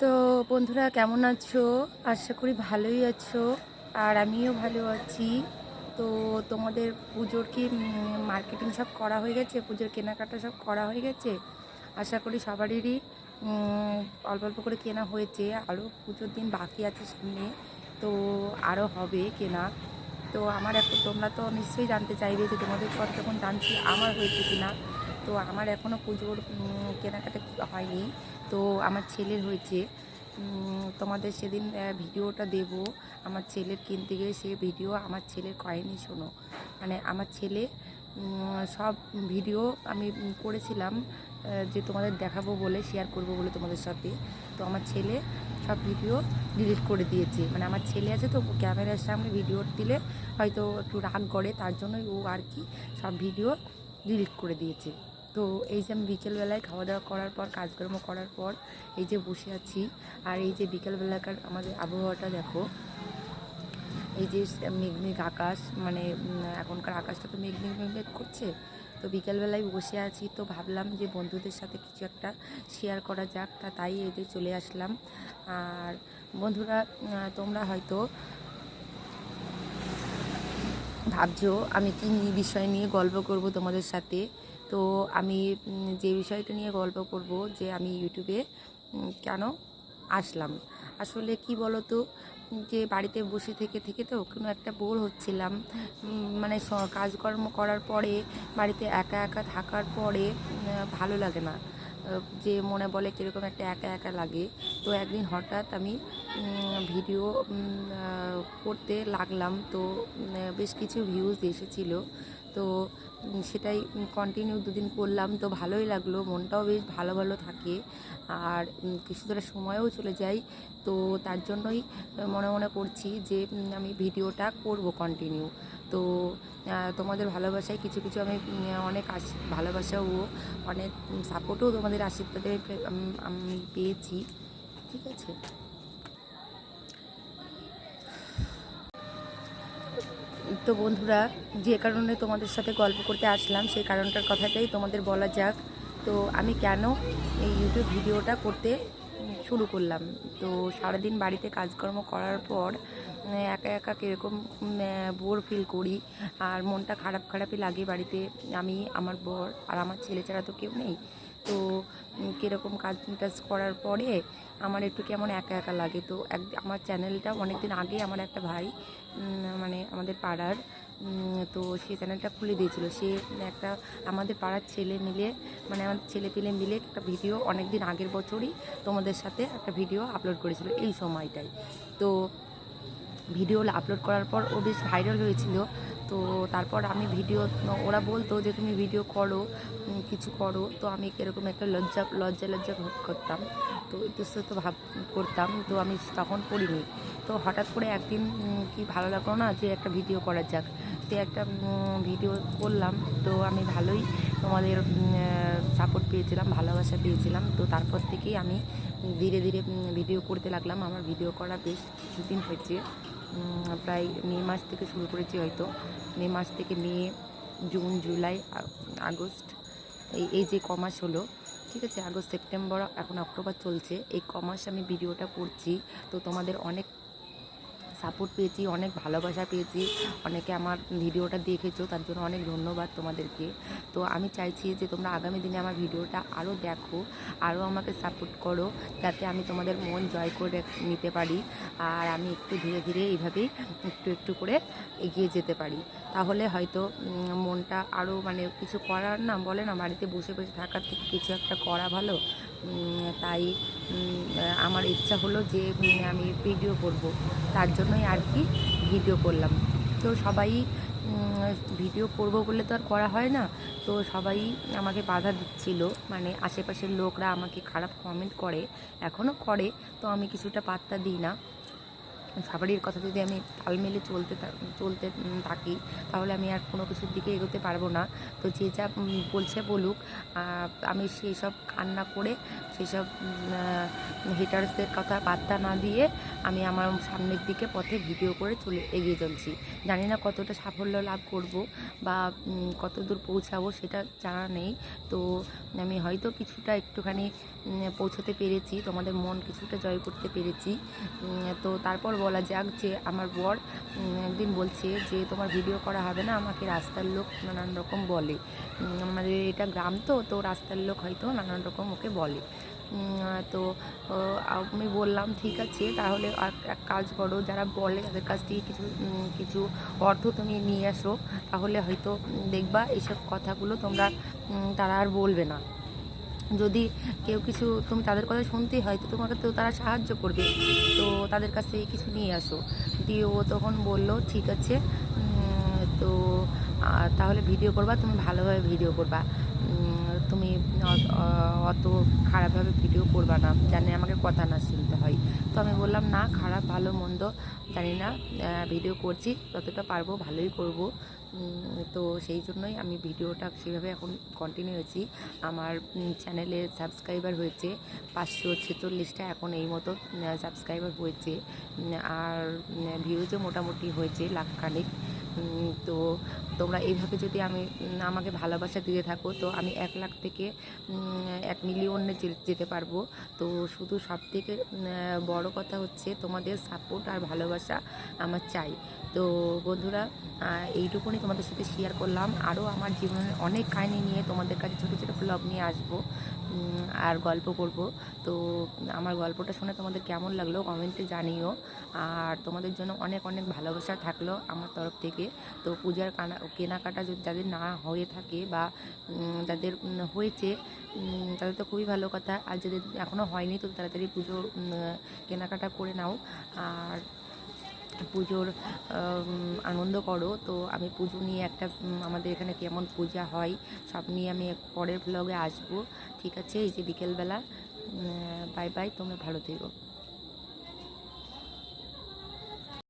তো বন্ধুরা, কেমন আছো? আশা করি ভালোই আছো আর আমিও ভালো আছি। তো তোমাদের পুজোর কি মার্কেটিং সব করা হয়ে গেছে? পুজোর কেনাকাটা সব করা হয়ে গেছে? আশা করি সবারই অল্প অল্প করে কেনা হয়েছে। আরও পুজোর দিন বাকি আছে সামনে, তো আরও হবে কেনা। তো আমার এখন তোমরা তো নিশ্চয়ই জানতে চাইবে যে তোমাদের যখন জানছি আমার হয়েছে কিনা। তো আমার এখনও পুজোর কেনাকাটা হয়নি। তো আমার ছেলের হয়েছে। তোমাদের সেদিন ভিডিওটা দেব। আমার ছেলের কিনতে গিয়ে সে ভিডিও আমার ছেলের করেনি, শোনো। মানে আমার ছেলে সব ভিডিও আমি করেছিলাম যে তোমাদের দেখাবো বলে শেয়ার করব বলে তোমাদের সাথে। তো আমার ছেলে সব ভিডিও ডিলিট করে দিয়েছে। মানে আমার ছেলে আছে তো ক্যামেরার সামনে ভিডিও দিলে হয়তো একটু রাগ করে, তার জন্যই ও আর কি সব ভিডিও ডিলিট করে দিয়েছে। তো এই যে আমি বিকেলবেলায় খাওয়া দাওয়া করার পর, কাজকর্ম করার পর এই যে বসে আছি, আর এই যে বিকেলবেলাকার আমাদের আবহাওয়াটা দেখো। এই যে মেঘ মেঘ আকাশ মানে এখনকার আকাশটা তো মেঘ মেঘ মেঘ করছে। তো বিকেলবেলায় বসে আছি, তো ভাবলাম যে বন্ধুদের সাথে কিছু একটা শেয়ার করা যাক, তা তাই এতে চলে আসলাম। আর বন্ধুরা তোমরা হয়তো ভাবছ, আমি কি বিষয় নিয়ে গল্প করব তোমাদের সাথে? তো আমি যে বিষয়টা নিয়ে গল্প করব যে আমি ইউটিউবে কেন আসলাম? আসলে কি বলো তো যে বাড়িতে বসে থেকে থেকে তো কোনো একটা বোর হচ্ছিলাম। মানে কাজকর্ম করার পরে, বাড়িতে একা একা থাকার পরে ভালো লাগে না। যে মনে বলে কীরকম একটা একা একা লাগে। তো একদিন হঠাৎ আমি ভিডিও করতে লাগলাম। তো বেশ কিছু ভিউজ এসেছিল। তো সেটাই কন্টিনিউ দুদিন করলাম। তো ভালোই লাগল মনটাও বেশ ভালো ভালো থাকে। আর উম, কিছু ধরে সময়ও চলে যায়। তো তার জন্যই মনে মনে করছি যে আমি ভিডিওটা করব কন্টিনিউ তো তোমাদের ভালোবাসায় কিছু কিছু আমি অনেক আশ ভালোবাসাও অনেক সাপোর্টও তোমাদের আশীর্বাদে আমি পেয়েছি। ঠিক আছে? তো বন্ধুরা, যে কারণে তোমাদের সাথে গল্প করতে আসলাম, সেই কারণটার কথাটাই তোমাদের বলা যাক। তো আমি কেন এই ইউটিউব ভিডিওটা করতে শুরু করলাম? তো সারাদিন বাড়িতে কাজকর্ম করার পর একা একা কীরকম বোর ফিল করি, আর মনটা খারাপ খারাপই লাগে বাড়িতে। আমি, আমার বর আর আমার ছেলে ছাড়া তো কেউ নেই। তো কীরকম কাজ টাজ করার পরে আমার একটু কেমন একা একা লাগে। তো এক, আমার চ্যানেলটা অনেক দিন আগে আমার একটা ভাই মানে আমাদের পাড়ার তো সে চ্যানেলটা খুলে দিয়েছিল। সে একটা আমাদের পাড়ার ছেলে মিলে মানে আমাদের ছেলে পেলে মিলে একটা ভিডিও অনেক দিন আগের বছরই তোমাদের সাথে একটা ভিডিও আপলোড করেছিল এই সময়টাই তো ভিডিও আপলোড করার পর ও বেশ ভাইরাল হয়েছিল। তো তারপর আমি ভিডিও ওরা বলতো যে, তুমি ভিডিও করো কিছু করো। তো আমি এরকম একটা লজ্জা লজ্জা লজ্জা করতাম। তো ইতস্তত ভাব করতাম, তো আমি তখন করিনি। তো হঠাৎ করে একদিন কি ভালো লাগল না যে একটা ভিডিও করা যাক। তো একটা ভিডিও করলাম, তো আমি ভালোই তোমাদের সাপোর্ট পেয়েছিলাম, ভালোবাসা পেয়েছিলাম। তো তারপর থেকেই আমি ধীরে ধীরে ভিডিও করতে লাগলাম। আমার ভিডিও করা বেশ কিছুদিন হয়েছে প্রায় মে মাস থেকে শুরু করেছি হয়তো। মে মাস থেকে মে, জুন, জুলাই আগস্ট, এই এই যে কমাস হলো ঠিক আছে, আগস্ট, সেপ্টেম্বর, এখন অক্টোবর চলছে। এই কমাস আমি ভিডিওটা করছি, তো তোমাদের অনেক সাপোর্ট পেয়েছি, অনেক ভালোবাসা পেয়েছি। অনেকে আমার ভিডিওটা দেখেছ, তার জন্য অনেক ধন্যবাদ তোমাদেরকে। তো আমি চাইছি যে তোমরা আগামী দিনে আমার ভিডিওটা আরও দেখো আরও আমাকে সাপোর্ট করো, যাতে আমি তোমাদের মন জয় করে নিতে পারি। আর আমি একটু ধীরে ধীরে এইভাবেই একটু একটু করে এগিয়ে যেতে পারি। তাহলে হয়তো মনটা আরও মানে কিছু করার না, বলে না, বাড়িতে বসে বসে থাকার থেকে কিছু একটা করা ভালো। তাই আমার ইচ্ছা হলো যে আমি ভিডিও করব। তার জন্যই আর কি ভিডিও করলাম। তো সবাই ভিডিও করব বলে তো আর করা হয় না। তো সবাই আমাকে বাধা দিচ্ছিল। মানে আশেপাশের লোকরা আমাকে খারাপ কমেন্ট করে এখনও করে। তো আমি কিছুটা পাত্তা দিই না। সবারই কথা যদি আমি তাল মেলে চলতে চলতে থাকি, তাহলে আমি আর কোনো কিছুর দিকে এগোতে পারব না। তো যে যা বলছে বলুক আমি সেই সব কান্না করে সেই সব হিটার্সদের কথা পাত্তা না দিয়ে আমি আমার সামনের দিকে পথে ভিডিও করে চলে, এগিয়ে চলছি। জানি না কতটা সাফল্য লাভ করব বা কত দূর পৌঁছাবো সেটা জানা নেই। তো আমি হয়তো কিছুটা একটুখানি পৌঁছতে পেরেছি, তোমাদের মন কিছুটা জয় করতে পেরেছি। তো তারপর বলা যাক যে আমার বর একদিন বলছে যে তোমার ভিডিও করা হবে না, আমাকে রাস্তার লোক নানান রকম বলে। আমাদের এটা গ্রাম তো তো রাস্তার লোক হয়তো নানান রকম ওকে বলে। তো আমি বললাম, ঠিক আছে, তাহলে এক- কাজ করো, যারা বলে তাদের কাছ থেকে কিছু কিছু অর্থ তুমি নিয়ে আসো তাহলে হয়তো দেখবা এইসব কথাগুলো তোমরা তারা আর বলবে না। যদি কেউ কিছু তুমি তাদের কথা শুনতেই হয়, তো তোমাকে তো তারা সাহায্য করবে। তো তাদের কাছ থেকে কিছু নিয়ে আসো। দিয়ে ও তখন বলল, ঠিক আছে তো তাহলে ভিডিও করবা, তুমি ভালোভাবে ভিডিও করবা। তুমি অত- খারাপভাবে ভিডিও করবা না, জানে আমাকে কথা না শুনতে হয়। তো আমি বললাম, না, খারাপ, ভালো, মন্দ, জানি না ভিডিও করছি, যতটা পারব ভালোই করব। তো সেই জন্যই আমি ভিডিওটা সেভাবে এখন কন্টিনিউ হয়েছি। আমার চ্যানেলে সাবস্ক্রাইবার হয়েছে পাঁচশো ছেচল্লিশটা এখন এই মতো সাবস্ক্রাইবার হয়েছে। আর ভিউজও মোটামুটি হয়েছে লাখ খানিক উম, তো তোমরা এইভাবে যদি আমি আমাকে ভালোবাসা দিতে থাকো, তো আমি এক লাখ থেকে এক মিলিয়নে যেতে পারব। তো শুধু সব থেকে বড় কথা হচ্ছে তোমাদের সাপোর্ট আর ভালোবাসা আমার চাই। তো বন্ধুরা এইটুকুনি তোমাদের সাথে শেয়ার করলাম। আরও আমার জীবনের অনেক কাহিনী নিয়ে তোমাদের কাছে ছোটো ছোটো ব্লগ নিয়ে আসব। আর গল্প করব। তো আমার গল্পটা শুনে তোমাদের কেমন লাগল কমেন্টে জানিও। আর তোমাদের জন্য অনেক অনেক ভালোবাসা থাকল আমার তরফ থেকে। তো পূজার কানা কেনাকাটা যদি যাদের না হয়ে থাকে বা যাদের হয়েছে তাদের তো খুবই ভালো কথা। আর যাদের এখনও হয়নি, তো তাড়াতাড়ি পুজো কেনাকাটা করে নাও। আর পুজোর আনন্দ করো। তো আমি পুজো নিয়ে একটা আমাদের এখানে কেমন পূজা হয়, সব নিয়ে আমি পরের ব্লগে আসব। ঠিক আছে, এই যে বিকেলবেলা। বাই বাই তোমরা ভালো থেকো।